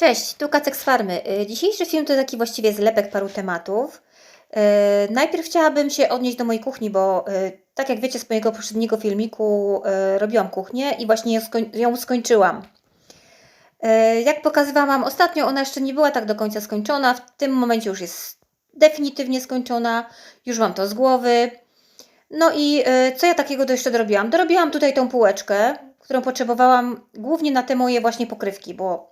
Cześć, tu Kacek z Farmy. Y, Dzisiejszy film to taki właściwie zlepek paru tematów. Y, Najpierw chciałabym się odnieść do mojej kuchni, bo y, tak jak wiecie z mojego poprzedniego filmiku robiłam kuchnię i właśnie ją, skoń- ją skończyłam. Jak pokazywałam ostatnio, ona jeszcze nie była tak do końca skończona. W tym momencie już jest definitywnie skończona. Już mam to z głowy. No i co ja takiego to jeszcze dorobiłam? Dorobiłam tutaj tą półeczkę, którą potrzebowałam głównie na te moje właśnie pokrywki, bo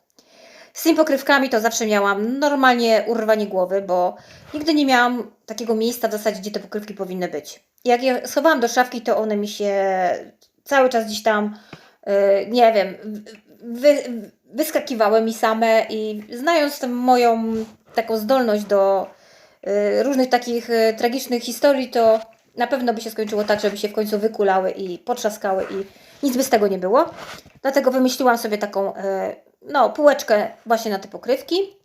z tymi pokrywkami to zawsze miałam normalnie urwanie głowy, bo nigdy nie miałam takiego miejsca w zasadzie, gdzie te pokrywki powinny być. Jak je schowałam do szafki, to one mi się cały czas gdzieś tam, y, nie wiem, wy, wyskakiwały mi same i znając moją taką zdolność do y, różnych takich y, tragicznych historii, to na pewno by się skończyło tak, żeby się w końcu wykulały i potrzaskały i nic by z tego nie było. Dlatego wymyśliłam sobie taką no, półeczkę właśnie na te pokrywki.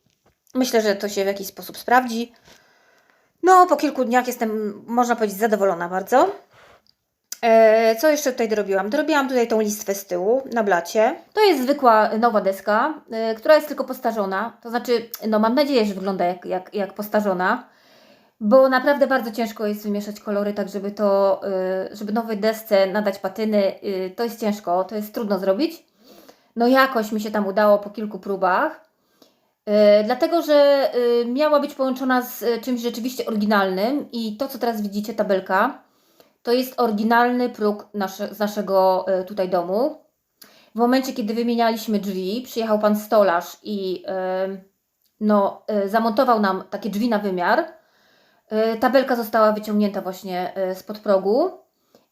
Myślę, że to się w jakiś sposób sprawdzi. No, po kilku dniach jestem, można powiedzieć, zadowolona bardzo. E, co jeszcze tutaj dorobiłam? Dorobiłam tutaj tą listwę z tyłu na blacie. To jest zwykła nowa deska, e, która jest tylko postarzona. To znaczy, no mam nadzieję, że wygląda jak, jak, jak postarzona. Bo naprawdę bardzo ciężko jest wymieszać kolory, tak żeby to, y, żeby nowej desce nadać patyny, to jest ciężko, to jest trudno zrobić. No jakoś mi się tam udało po kilku próbach. Y, dlatego, że y, miała być połączona z y, czymś rzeczywiście oryginalnym i to, co teraz widzicie, tabelka, to jest oryginalny próg nasze, z naszego tutaj domu. W momencie, kiedy wymienialiśmy drzwi, przyjechał pan stolarz i no, zamontował nam takie drzwi na wymiar. Tabelka została wyciągnięta właśnie spod progu.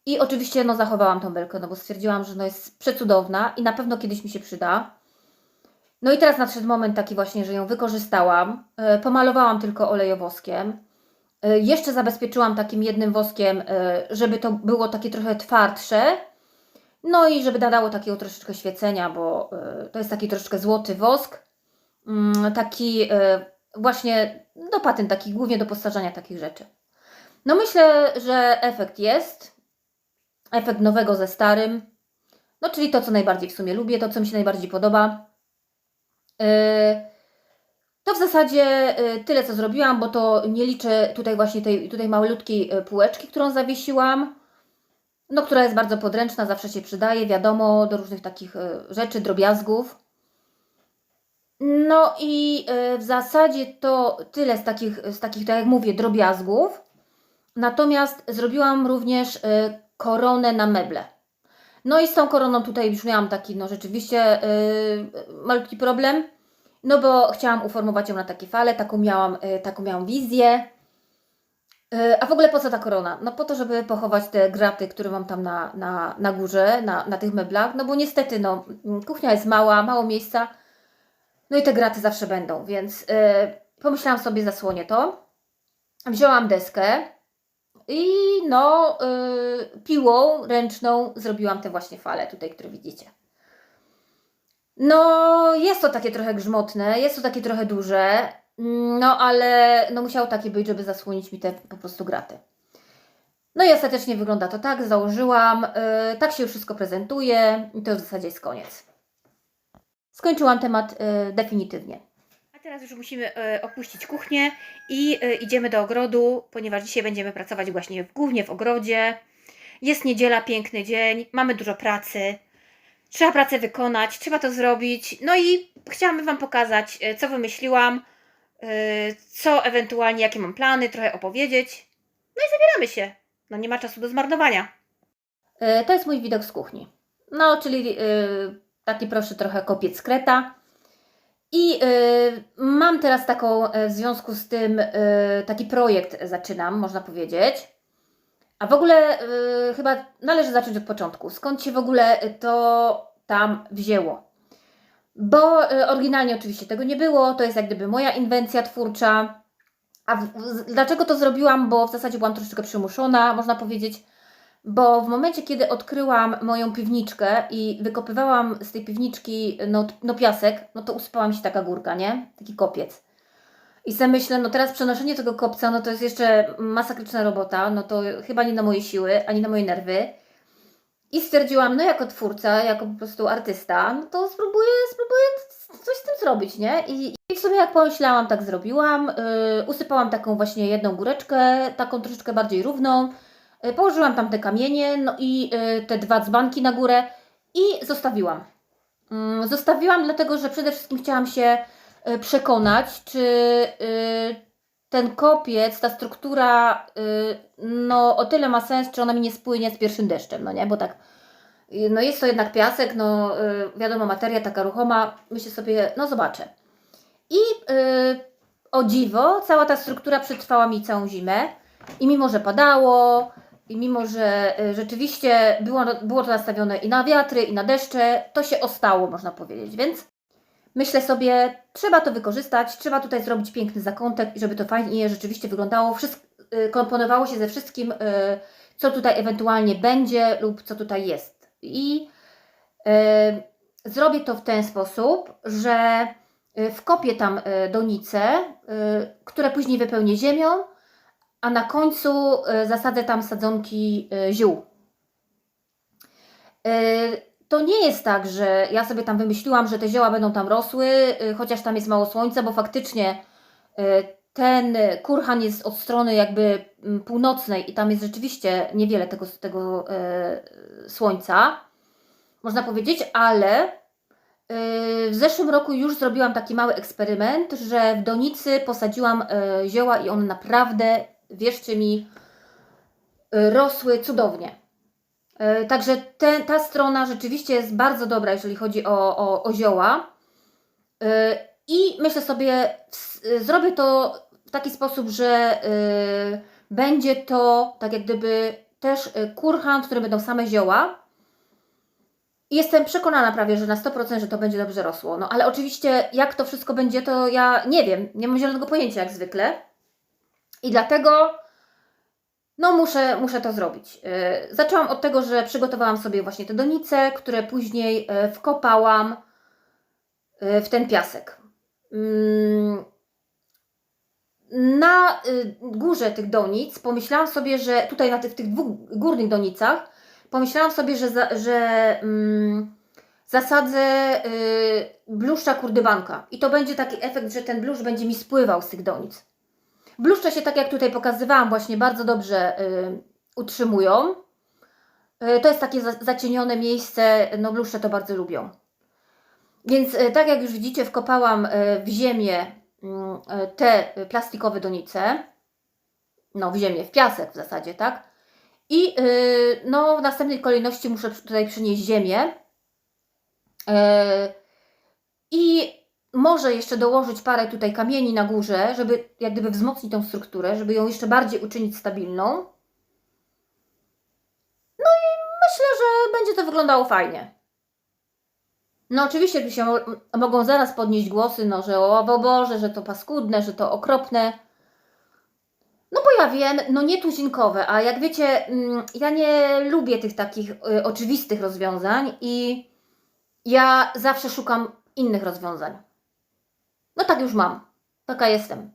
I oczywiście no, zachowałam tą belkę, no bo stwierdziłam, że no, jest przecudowna i na pewno kiedyś mi się przyda. No i teraz nadszedł moment taki właśnie, że ją wykorzystałam. Y, Pomalowałam tylko olejowoskiem. Y, Jeszcze zabezpieczyłam takim jednym woskiem, y, żeby to było takie trochę twardsze. No i żeby nadało takiego troszeczkę świecenia, bo to jest taki troszeczkę złoty wosk. Mm, Taki właśnie do patyn, taki głównie do postarzania takich rzeczy. No myślę, że efekt jest. Efekt nowego ze starym. No czyli to, co najbardziej w sumie lubię, to, co mi się najbardziej podoba. Yy, To w zasadzie yy, tyle, co zrobiłam, bo to nie liczę tutaj właśnie tej tutaj malutkiej yy, półeczki, którą zawiesiłam. No, która jest bardzo podręczna, zawsze się przydaje, wiadomo, do różnych takich rzeczy, drobiazgów. No i y, w zasadzie to tyle z takich, z takich, tak jak mówię, drobiazgów. Natomiast zrobiłam również y, koronę na meble. No i z tą koroną tutaj już miałam taki, no rzeczywiście y, malutki problem. No bo chciałam uformować ją na takie fale, taką miałam, y, taką miałam wizję. Y, A w ogóle po co ta korona? No po to, żeby pochować te graty, które mam tam na, na, na górze, na, na tych meblach. No bo niestety, no, kuchnia jest mała, mało miejsca. No i te graty zawsze będą, więc y, pomyślałam sobie, zasłonię to. Wzięłam deskę i no y, piłą ręczną zrobiłam te właśnie fale tutaj, które widzicie. No jest to takie trochę grzmotne, jest to takie trochę duże, mm, no ale no musiało takie być, żeby zasłonić mi te po prostu graty. No i ostatecznie wygląda to tak, założyłam, y, tak się już wszystko prezentuje i to w zasadzie jest koniec skończyłam temat y, definitywnie. Teraz już musimy y, opuścić kuchnię i y, idziemy do ogrodu, ponieważ dzisiaj będziemy pracować właśnie głównie w ogrodzie. Jest niedziela, piękny dzień, mamy dużo pracy. Trzeba pracę wykonać, trzeba to zrobić. No i chciałam Wam pokazać, y, co wymyśliłam, co ewentualnie, jakie mam plany, trochę opowiedzieć. No i zabieramy się. No nie ma czasu do zmarnowania. To jest mój widok z kuchni. No, czyli taki proszę trochę kopiec kreta. I y, mam teraz taką y, w związku z tym y, taki projekt zaczynam, można powiedzieć. A w ogóle y, chyba należy zacząć od początku. Skąd się w ogóle to tam wzięło? Bo y, oryginalnie oczywiście tego nie było, to jest jak gdyby moja inwencja twórcza. A w, z, dlaczego to zrobiłam? Bo w zasadzie byłam troszeczkę przymuszona, można powiedzieć bo w momencie, kiedy odkryłam moją piwniczkę i wykopywałam z tej piwniczki no, no piasek, no to usypała mi się taka górka, nie? Taki kopiec. I sobie myślę, no teraz przenoszenie tego kopca, no to jest jeszcze masakryczna robota, no to chyba nie na moje siły, ani na moje nerwy. I stwierdziłam, no jako twórca, jako po prostu artysta, no to spróbuję, spróbuję coś z tym zrobić, nie? I, i w sumie jak pomyślałam, tak zrobiłam. Yy, usypałam taką właśnie jedną góreczkę, taką troszeczkę bardziej równą. Yy, położyłam tam te kamienie, no i yy, te dwa dzbanki na górę i zostawiłam. Yy, zostawiłam dlatego, że przede wszystkim chciałam się yy, przekonać, czy ten kopiec, ta struktura, no o tyle ma sens, czy ona mi nie spłynie z pierwszym deszczem, no nie? Bo tak No jest to jednak piasek, no wiadomo, materia taka ruchoma. Myślę sobie, no zobaczę. I o dziwo, cała ta struktura przetrwała mi całą zimę. I mimo, że padało, i mimo, że y, rzeczywiście było, było to nastawione i na wiatry, i na deszcze, to się ostało, można powiedzieć. Więc myślę sobie, trzeba to wykorzystać, trzeba tutaj zrobić piękny zakątek, i żeby to fajnie rzeczywiście wyglądało, wszystko, y, komponowało się ze wszystkim, y, co tutaj ewentualnie będzie lub co tutaj jest. I e, zrobię to w ten sposób, że e, wkopię tam e, donice, e, które później wypełnię ziemią, a na końcu e, zasadzę tam sadzonki e, ziół. E, To nie jest tak, że ja sobie tam wymyśliłam, że te zioła będą tam rosły, chociaż tam jest mało słońca, bo faktycznie ten kurhan jest od strony jakby mm, północnej i tam jest rzeczywiście niewiele tego, tego słońca, można powiedzieć, ale w zeszłym roku już zrobiłam taki mały eksperyment, że w donicy posadziłam zioła i one naprawdę, wierzcie mi, rosły cudownie. E, Także te, ta strona rzeczywiście jest bardzo dobra, jeżeli chodzi o, o, o zioła. E, I myślę sobie, zrobię to w taki sposób, że e, będzie to tak jak gdyby też kurhan, w którym będą same zioła. Jestem przekonana prawie, że na 100%, że to będzie dobrze rosło. No ale oczywiście, jak to wszystko będzie, to ja nie wiem. Nie mam zielonego pojęcia, jak zwykle. I dlatego, no muszę, muszę to zrobić. Yy, zaczęłam od tego, że przygotowałam sobie właśnie te donice, które później yy, wkopałam yy, w ten piasek. Mm, Na y, górze tych donic pomyślałam sobie, że tutaj na tych, tych dwóch górnych donicach pomyślałam sobie, że, za, że mm, zasadzę y, bluszcza kurdybanka. I to będzie taki efekt, że ten bluszcz będzie mi spływał z tych donic. Bluszcze się, tak jak tutaj pokazywałam, właśnie bardzo dobrze y, utrzymują. Y, to jest takie za, zacienione miejsce, no bluszcze to bardzo lubią. Więc y, tak jak już widzicie, wkopałam y, w ziemię mm, y, te plastikowe donice. No, w ziemię, w piasek w zasadzie, tak? I y, no, w następnej kolejności muszę tutaj przynieść ziemię. Y, I może jeszcze dołożyć parę tutaj kamieni na górze, żeby jak gdyby wzmocnić tą strukturę, żeby ją jeszcze bardziej uczynić stabilną. No i myślę, że będzie to wyglądało fajnie. No oczywiście tu się mo- mogą zaraz podnieść głosy, no że o Boże, że to paskudne, że to okropne. No bo ja wiem, no nie tuzinkowe, a jak wiecie, mm, ja nie lubię tych takich y, oczywistych rozwiązań i ja zawsze szukam innych rozwiązań. No tak już mam. Taka jestem.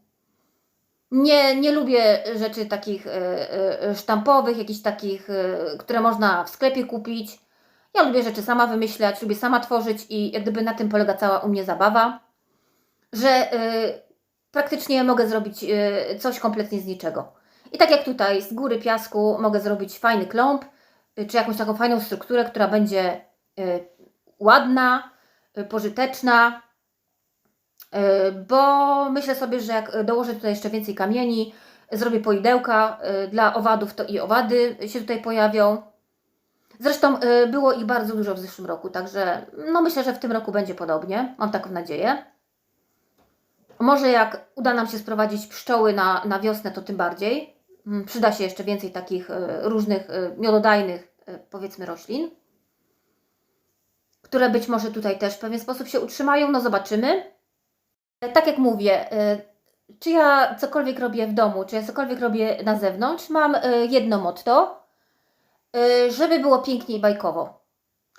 Nie, nie lubię rzeczy takich y, y, sztampowych, jakichś takich, y, które można w sklepie kupić. Ja lubię rzeczy sama wymyślać, lubię sama tworzyć i jak gdyby na tym polega cała u mnie zabawa, że praktycznie mogę zrobić coś kompletnie z niczego. I tak jak tutaj z góry piasku mogę zrobić fajny kląb, czy jakąś taką fajną strukturę, która będzie ładna, pożyteczna, bo myślę sobie, że jak dołożę tutaj jeszcze więcej kamieni, zrobię poidełka y, dla owadów, to i owady się tutaj pojawią. Zresztą y, było ich bardzo dużo w zeszłym roku, także no myślę, że w tym roku będzie podobnie. Mam taką nadzieję. Może jak uda nam się sprowadzić pszczoły na, na wiosnę, to tym bardziej. Mm, Przyda się jeszcze więcej takich różnych miododajnych, powiedzmy, roślin, które być może tutaj też w pewien sposób się utrzymają. No zobaczymy. Tak jak mówię, y, czy ja cokolwiek robię w domu, czy ja cokolwiek robię na zewnątrz, mam y, jedno motto, y, żeby było pięknie i bajkowo.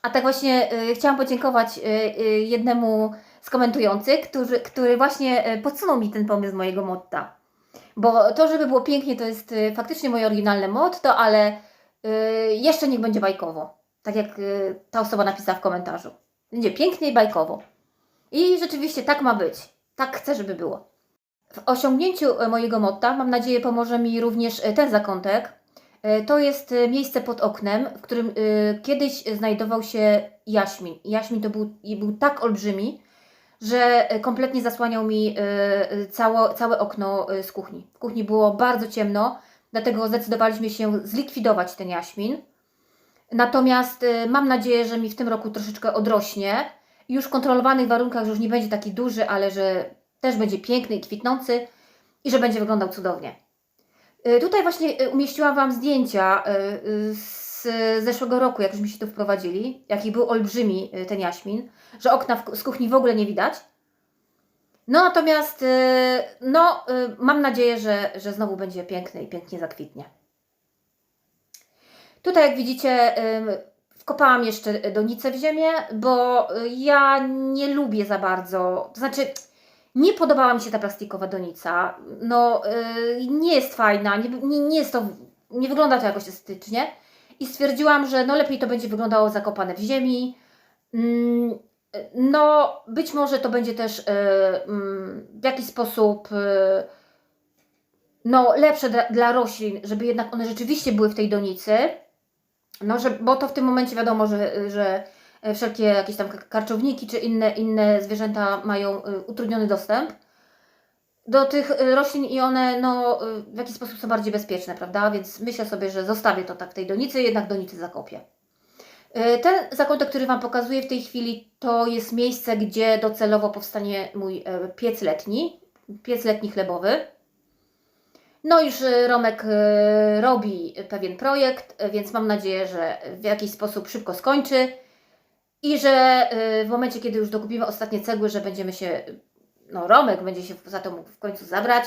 A tak właśnie chciałam podziękować jednemu z komentujących, który, który właśnie podsunął mi ten pomysł mojego motta. Bo to, żeby było pięknie, to jest faktycznie moje oryginalne motto, ale jeszcze niech będzie bajkowo. Tak jak ta osoba napisała w komentarzu. Będzie pięknie i bajkowo. I rzeczywiście tak ma być. Tak chcę, żeby było. W osiągnięciu e, mojego motta, mam nadzieję, pomoże mi również e, ten zakątek. E, To jest miejsce pod oknem, w którym kiedyś znajdował się jaśmin. Jaśmin to był, był tak olbrzymi, że kompletnie zasłaniał mi e, e, cało, całe okno z kuchni. W kuchni było bardzo ciemno, dlatego zdecydowaliśmy się zlikwidować ten jaśmin. Natomiast mam nadzieję, że mi w tym roku troszeczkę odrośnie. Już w kontrolowanych warunkach, że już nie będzie taki duży, ale że też będzie piękny i kwitnący i że będzie wyglądał cudownie. Y, Tutaj właśnie y, umieściłam Wam zdjęcia y, z zeszłego roku, jak żeśmy się tu wprowadzili, jaki był olbrzymi ten jaśmin, że okna z kuchni w ogóle nie widać. No natomiast no, mam nadzieję, że, że znowu będzie piękny i pięknie zakwitnie. Tutaj jak widzicie wkopałam jeszcze donicę w ziemię, bo y, ja nie lubię za bardzo, to znaczy nie podobała mi się ta plastikowa donica. No, yy, nie jest fajna, nie, nie, nie jest to, nie wygląda to jakoś estetycznie. I stwierdziłam, że no lepiej to będzie wyglądało zakopane w ziemi. Mm, no, być może to będzie też yy, mm, w jakiś sposób yy, no, lepsze dla, dla roślin, żeby jednak one rzeczywiście były w tej donicy. No, że, bo to w tym momencie wiadomo, że, że e, wszelkie jakieś tam ka- karczowniki czy inne, inne zwierzęta mają y, utrudniony dostęp do tych y, roślin i one no, w jakiś sposób są bardziej bezpieczne, prawda? Więc myślę sobie, że zostawię to tak w tej donicy, jednak donicy zakopię. Ten zakątek, który Wam pokazuję w tej chwili, to jest miejsce, gdzie docelowo powstanie mój e, piec letni, piec letni chlebowy. No już Romek y, robi pewien projekt, y, więc mam nadzieję, że w jakiś sposób szybko skończy i że y, w momencie, kiedy już dokupimy ostatnie cegły, że będziemy się, no Romek będzie się za to mógł w końcu zabrać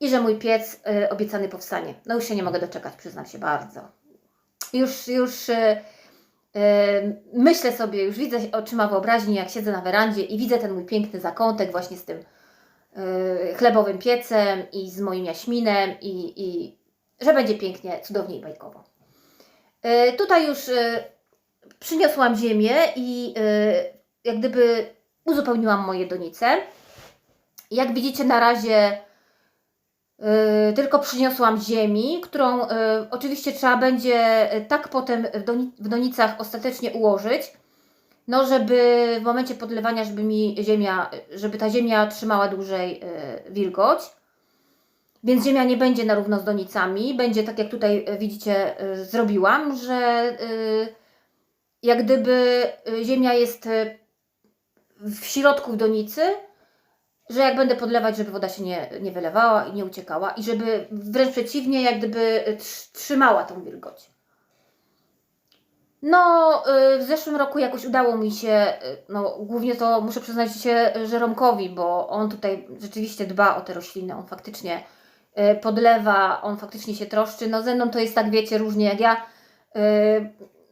i że mój piec obiecany powstanie. No już się nie mogę doczekać, przyznam się bardzo. Już, już myślę sobie, już widzę oczyma wyobraźni, jak siedzę na werandzie i widzę ten mój piękny zakątek właśnie z tym chlebowym piecem i z moim jaśminem i, i że będzie pięknie, cudownie i bajkowo. Y, tutaj już y, przyniosłam ziemię i y, jak gdyby uzupełniłam moje donice. Jak widzicie na razie y, tylko przyniosłam ziemi, którą y, oczywiście trzeba będzie y, tak potem w donicach ostatecznie ułożyć, no żeby w momencie podlewania, żeby mi ziemia, żeby ta ziemia trzymała dłużej y, wilgoć. Więc ziemia nie będzie na równo z donicami, będzie tak jak tutaj y, widzicie y, zrobiłam, że jak gdyby ziemia jest w środku w donicy, że jak będę podlewać, żeby woda się nie, nie wylewała i nie uciekała i żeby wręcz przeciwnie, jak gdyby trz- trzymała tą wilgoć. No, y, w zeszłym roku jakoś udało mi się, y, no głównie to muszę przyznać się Żeromkowi, bo on tutaj rzeczywiście dba o te rośliny, on faktycznie y, podlewa, on faktycznie się troszczy. No ze mną to jest tak, wiecie, różnie jak ja, y,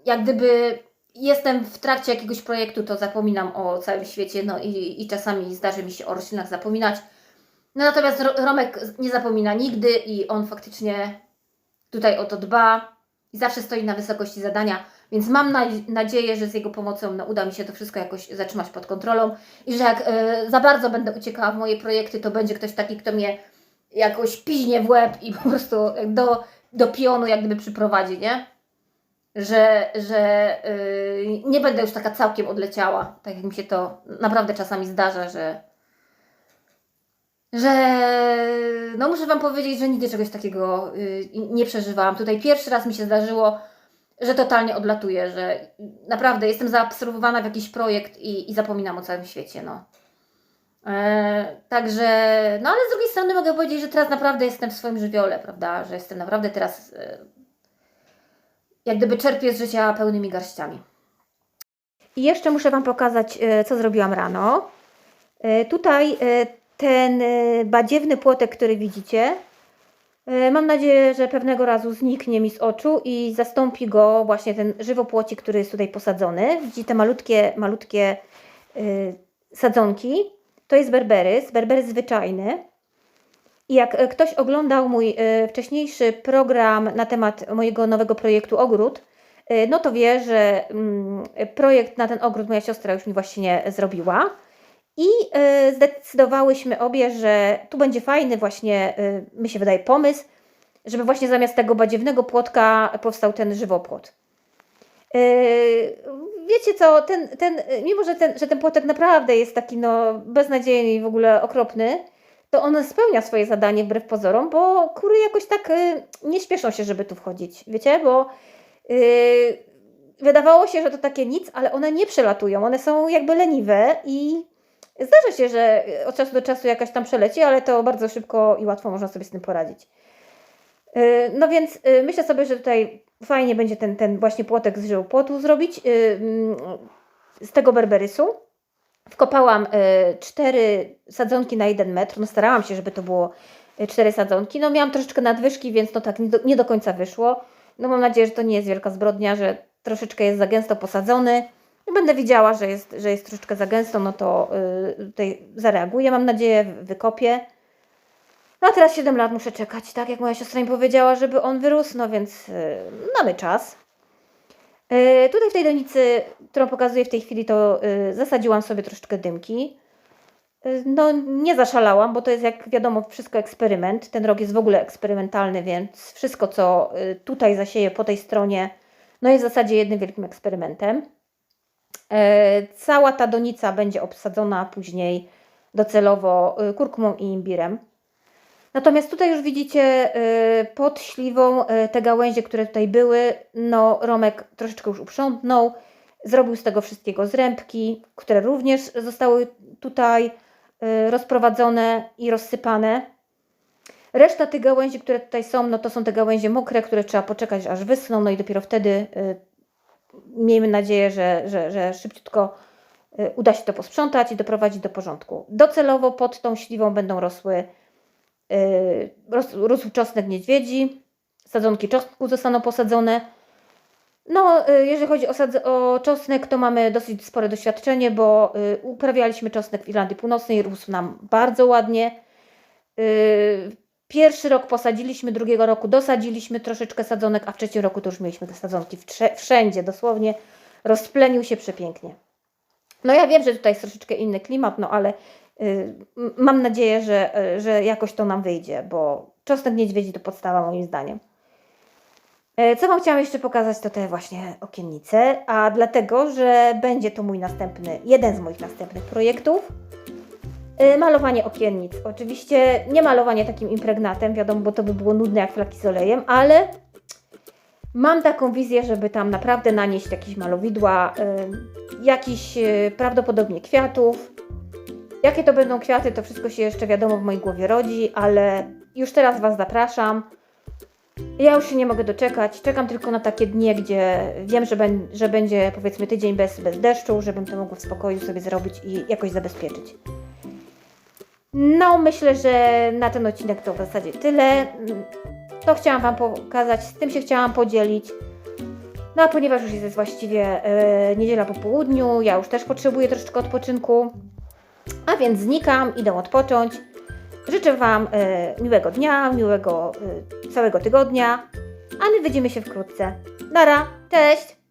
jak gdyby jestem w trakcie jakiegoś projektu, to zapominam o całym świecie, no i, i czasami zdarzy mi się o roślinach zapominać. No natomiast Ro- Romek nie zapomina nigdy i on faktycznie tutaj o to dba i zawsze stoi na wysokości zadania, więc mam na, nadzieję, że z jego pomocą no, uda mi się to wszystko jakoś zatrzymać pod kontrolą i że jak e, za bardzo będę uciekała w moje projekty, to będzie ktoś taki, kto mnie jakoś piźnie w łeb i po prostu do, do pionu jak gdyby przyprowadzi, nie? Że, że yy, nie będę już taka całkiem odleciała, tak jak mi się to naprawdę czasami zdarza, że że no muszę Wam powiedzieć, że nigdy czegoś takiego y, nie przeżywałam. Tutaj pierwszy raz mi się zdarzyło, że totalnie odlatuję, że naprawdę jestem zaabsorbowana w jakiś projekt i, i zapominam o całym świecie, no. E, także, no ale z drugiej strony mogę powiedzieć, że teraz naprawdę jestem w swoim żywiole, prawda, że jestem naprawdę teraz e, jak gdyby czerpię z życia pełnymi garściami. I jeszcze muszę Wam pokazać, e, co zrobiłam rano. E, Tutaj e, ten badziewny płotek, który widzicie, mam nadzieję, że pewnego razu zniknie mi z oczu i zastąpi go właśnie ten żywopłocik, który jest tutaj posadzony. Widzicie te malutkie, malutkie e, sadzonki. To jest berberys, berberys zwyczajny. I jak e, ktoś oglądał mój e, wcześniejszy program na temat mojego nowego projektu Ogród, e, no to wie, że mm, projekt na ten ogród moja siostra już mi właśnie zrobiła. I y, zdecydowałyśmy obie, że tu będzie fajny właśnie, y, mi się wydaje, pomysł, żeby właśnie zamiast tego badziewnego płotka powstał ten żywopłot. Yy, Wiecie co, ten, ten, mimo że ten, że ten płotek naprawdę jest taki no, beznadziejny i w ogóle okropny, to on spełnia swoje zadanie wbrew pozorom, bo kury jakoś tak y, nie śpieszą się, żeby tu wchodzić, wiecie, bo y, wydawało się, że to takie nic, ale one nie przelatują, one są jakby leniwe i zdarza się, że od czasu do czasu jakaś tam przeleci, ale to bardzo szybko i łatwo można sobie z tym poradzić. Y, No więc y, myślę sobie, że tutaj fajnie będzie ten, ten właśnie płotek z żywopłotu zrobić y, mm, z tego berberysu. Wkopałam cztery sadzonki na jeden metr. No starałam się, żeby to było cztery sadzonki. No miałam troszeczkę nadwyżki, więc no tak nie do, nie do końca wyszło. No mam nadzieję, że to nie jest wielka zbrodnia, że troszeczkę jest za gęsto posadzony. Będę widziała, że jest, że jest troszeczkę za gęsto, no to y, tutaj zareaguję, mam nadzieję, wykopię. No a teraz 7 lat muszę czekać, tak jak moja siostra mi powiedziała, żeby on wyrósł, no więc yy, mamy czas. Yy, tutaj w tej donicy, którą pokazuję w tej chwili, to yy, zasadziłam sobie troszeczkę dymki. Yy, no nie zaszalałam, bo to jest jak wiadomo wszystko eksperyment. Ten rok jest w ogóle eksperymentalny, więc wszystko co yy, tutaj zasieję po tej stronie, no jest w zasadzie jednym wielkim eksperymentem. Yy, cała ta donica będzie obsadzona później docelowo yy, kurkumą i imbirem. Natomiast tutaj już widzicie y, pod śliwą te gałęzie, które tutaj były, no Romek troszeczkę już uprzątnął, zrobił z tego wszystkiego zrębki, które również zostały tutaj rozprowadzone i rozsypane. Reszta tych gałęzi, które tutaj są, no to są te gałęzie mokre, które trzeba poczekać aż wyschną, no i dopiero wtedy miejmy nadzieję, że, że, że szybciutko y, uda się to posprzątać i doprowadzić do porządku. Docelowo pod tą śliwą będą rosły Yy, ros- czosnek niedźwiedzi, sadzonki czosnku zostaną posadzone. No, yy, jeżeli chodzi o, o czosnek, to mamy dosyć spore doświadczenie, bo uprawialiśmy czosnek w Irlandii Północnej, rósł nam bardzo ładnie. Pierwszy rok posadziliśmy, drugiego roku dosadziliśmy troszeczkę sadzonek, a w trzecim roku to już mieliśmy te sadzonki wszędzie, dosłownie rozplenił się przepięknie. No ja wiem, że tutaj jest troszeczkę inny klimat, no ale y, mam nadzieję, że, y, że jakoś to nam wyjdzie, bo czosnek niedźwiedzi to podstawa moim zdaniem. E, Co Wam chciałam jeszcze pokazać, to te właśnie okiennice, a dlatego, że będzie to mój następny, jeden z moich następnych projektów. E, Malowanie okiennic. Oczywiście nie malowanie takim impregnatem, wiadomo, bo to by było nudne jak flaki z olejem, ale mam taką wizję, żeby tam naprawdę nanieść jakieś malowidła, y, jakiś y, prawdopodobnie kwiatów. Jakie to będą kwiaty, to wszystko się jeszcze wiadomo w mojej głowie rodzi, ale już teraz Was zapraszam. Ja już się nie mogę doczekać. Czekam tylko na takie dnie, gdzie wiem, że, ben, że będzie powiedzmy tydzień bez, bez deszczu, żebym to mogła w spokoju sobie zrobić i jakoś zabezpieczyć. No, myślę, że na ten odcinek to w zasadzie tyle. To chciałam Wam pokazać, z tym się chciałam podzielić. No a ponieważ już jest właściwie e, niedziela po południu, ja już też potrzebuję troszeczkę odpoczynku, a więc znikam, idę odpocząć. Życzę Wam e, miłego dnia, miłego e, całego tygodnia, a my widzimy się wkrótce. Nara, cześć!